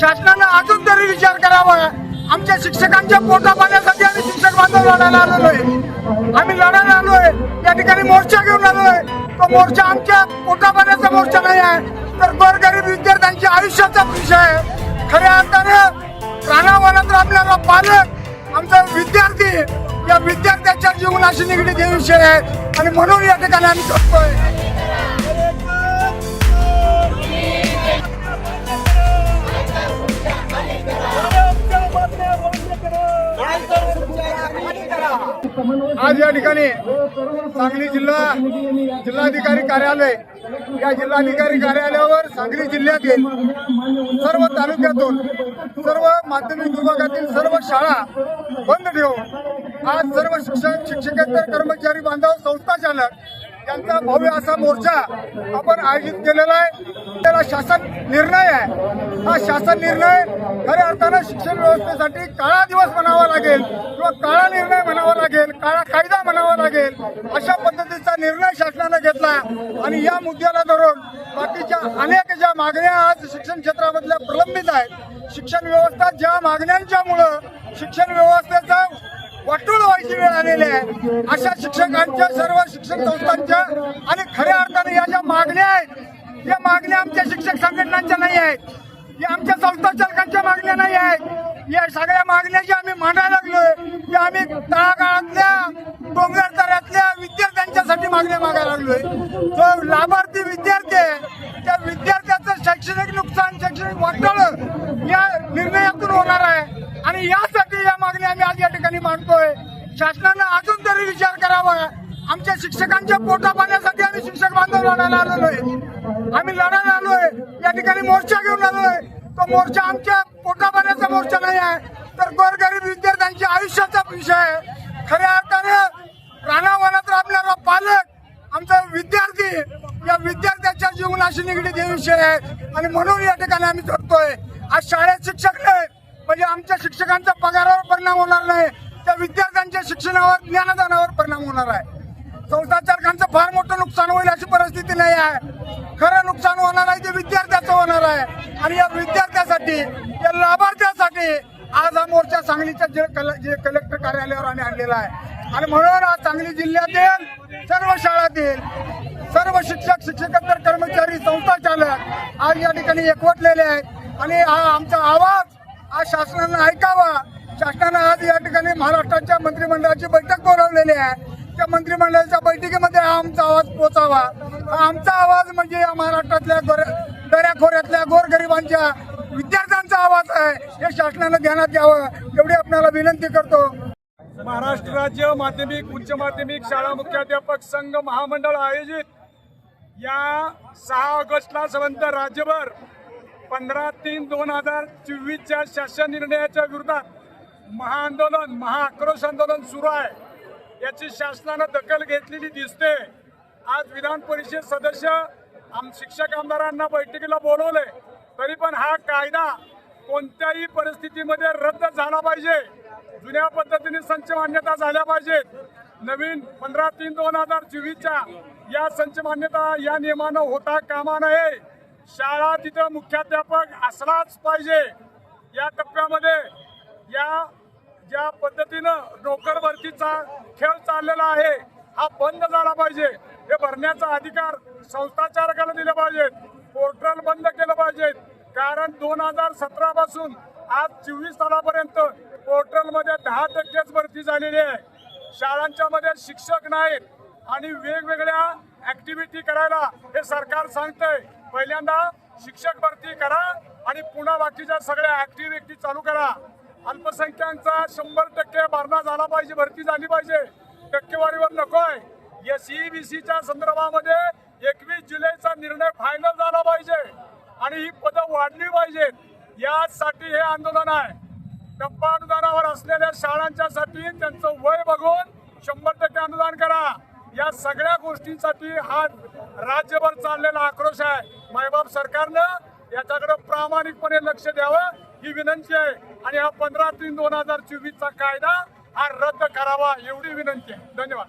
शासनानं अजून तरी विचार करावा. आमच्या शिक्षकांच्या पोटा पाण्यासाठी आम्ही शिक्षक बांधव लढायला आहे. आम्ही लढायला आलोय. या ठिकाणी मोर्चा घेऊन आलोय. तो मोर्चा आमच्या पोटा पाण्याचा मोर्चा नाही आहे. तर गोरगरीब विद्यार्थ्यांच्या आयुष्याचा विषय आहे. खऱ्या अर्थानं राणावनात आपल्याला पालक आमचा विद्यार्थी या विद्यार्थ्याच्या जीवनाशी निगडीत हे विषय आहे. आणि म्हणून या ठिकाणी आम्ही करतोय आज या ठिकाणी सांगली जिल्हा जिल्हाधिकारी कार्यालय या जिल्हाधिकारी कार्यालयावर सांगली जिल्ह्यातील सर्व तालुक्यातून सर्व माध्यमिक विभागातील सर्व शाळा बंद ठेवून आज सर्व शिक्षक शिक्षकेतर कर्मचारी बांधव संस्था चालक यांचा भव्य असा मोर्चा आपण आयोजित केलेला आहे. त्याला शासन निर्णय आहे. हा शासन निर्णय खऱ्या अर्थानं शिक्षण व्यवस्थेसाठी काळा दिवस म्हणावा लागेल किंवा काळा निर्णय लागेल काळा कायदा म्हणावा लागेल. अशा पद्धतीचा निर्णय शासनानं घेतला. आणि या मुद्द्याला धरून बाकीच्या अनेक ज्या मागण्या आज शिक्षण क्षेत्रामधल्या प्रलंबित आहेत शिक्षण व्यवस्था ज्या मागण्यांच्यामुळं शिक्षण व्यवस्थेचा वाटोळ व्हायची वेळ आलेली आहे अशा शिक्षकांच्या सर्व शिक्षण संस्थांच्या आणि खऱ्या अर्थाने या ज्या मागण्या आहेत या मागण्या आमच्या शिक्षक संघटनांच्या नाही आहेत. या आमच्या संस्था चालकांच्या मागण्या नाही आहेत. या सगळ्या मागण्या ज्या आम्ही मांडायला लागलोय त्या आम्ही मागण्या मागायला लागलोय. जो लाभार्थी विद्यार्थी आहे. त्या विद्यार्थ्याचं शैक्षणिक नुकसान शैक्षणिक वाटोळ या निर्णयातून होणार आहे. आणि यासाठी या मागण्या आम्ही आज या ठिकाणी मांडतोय. शासनानं अजून तरी विचार करावा. आमच्या शिक्षकांच्या पोटा पाण्यासाठी आम्ही शिक्षक बांधव लढायला आलेलोय आम्ही लढायला आलोय. या ठिकाणी मोर्चा घेऊन आलोय. तो मोर्चा आमच्या पोटा पाण्याचा मोर्चा नाही आहे. तर गोरगरीब विद्यार्थ्यांच्या आयुष्याचा विषय आहे. खऱ्या अर्थानं राणावनात आपल्याला पालक आमचा विद्यार्थी या विद्यार्थ्याच्या जीवनाशी निगडीत हे विषय आहे आणि म्हणून या ठिकाणी आम्ही जोडतोय आज शाळेत शिक्षक नाही म्हणजे आमच्या शिक्षकांचा पगारावर परिणाम होणार नाही. त्या विद्यार्थ्यांच्या शिक्षणावर ज्ञानदानावर परिणाम होणार आहे. संस्थाचालकांचं फार मोठं नुकसान होईल अशी परिस्थिती नाही आहे. खरं नुकसान होणार आहे ते विद्यार्थ्याचं होणार आहे. आणि या विद्यार्थ्यासाठी या लाभार्थ्यासाठी आज हा मोर्चा सांगलीच्या जे कल- जे कलेक्टर कार्यालयावर आम्ही आणलेला आहे. आणि म्हणून आज सांगली जिल्ह्यातील सर्व शाळातील सर्व शिक्षक शिक्षकेतर कर्मचारी संस्था चालक आज या ठिकाणी एकवटलेले आहेत. आणि हा आमचा आवाज आज शासनानं ऐकावा. शासनानं आज या ठिकाणी महाराष्ट्राच्या मंत्रिमंडळाची बैठक बोलावलेली आहे. त्या मंत्रिमंडळाच्या बैठकीमध्ये हा आमचा आवाज पोचावा. हा आमचा आवाज म्हणजे या महाराष्ट्रातल्या गोर दऱ्याखोऱ्यातल्या गोरगरिबांच्या विद्यार्थ्यांचा आवाज आहे. हे शासनानं ध्यानात घ्यावं. एवढी आपल्याला विनंती करतो. महाराष्ट्र राज्य माध्यमिक उच्च माध्यमिक शाळा मुख्याध्यापक संघ महामंडळ आयोजित. या सहा ऑगस्टला संबंध राज्यभर पंधरा तीन दोन हजार चोवीसच्या शासन निर्णयाच्या विरोधात महाआंदोलन महाआक्रोश आंदोलन सुरू आहे. याची शासनानं दखल घेतलेली दिसते. आज विधान परिषद सदस्य आम शिक्षक आमदारांना बैठकीला बोलवले. तरी पण हा कायदा कोणत्याही परिस्थितीमध्ये रद्द झाला पाहिजे. जुन्या पद्धतीने संच मान्यता झाल्या पाहिजेत. नवीन पंधरा तीन दोन हजार चोवीसच्या या संच मान्यता या नियमानं होता कामा नये. शाळा तिथं मुख्याध्यापक असलाच पाहिजे. या टप्प्यामध्ये या ज्या पद्धतीनं नोकर भरतीचा खेळ चाललेला आहे हा बंद झाला पाहिजे. हे भरण्याचा अधिकार संस्थाचारकाला दिला पाहिजेत पोर्टल बंद केलं पाहिजेत कारण दोन हजार सतरा पासून आज चोवीस सालापर्यंत पोर्टलमध्ये दहा टक्केच भरती झालेली आहे. शाळांच्या मध्ये शिक्षक नाहीत आणि वेगवेगळ्या ऍक्टिव्हिटी करायला हे सरकार सांगतंय. पहिल्यांदा शिक्षक भरती करा आणि पुन्हा बाकीच्या सगळ्या ऍक्टिव्हिटी चालू करा. अल्पसंख्याकांचा शंभर टक्के भरणा झाला पाहिजे भरती झाली पाहिजे. टक्केवारीवर नकोय या सीईबीसीच्या संदर्भामध्ये एकवीस जुलैचा निर्णय फायनल झाला पाहिजे. आणि ही पद वाढली पाहिजेत यासाठी हे आंदोलन आहे. टप्पा अनुदानावर असलेल्या शाळांच्यासाठी त्यांचं वय बघून शंभर टक्के अनुदान करा. या सगळ्या गोष्टींसाठी हा राज्यभर चाललेला आक्रोश आहे. मायबाप सरकारनं याच्याकडे प्रामाणिकपणे लक्ष द्यावं ही विनंती आहे. आणि हा पंधरा तीन दोन हजार चोवीसचा कायदा हा रद्द करावा एवढी विनंती आहे. धन्यवाद.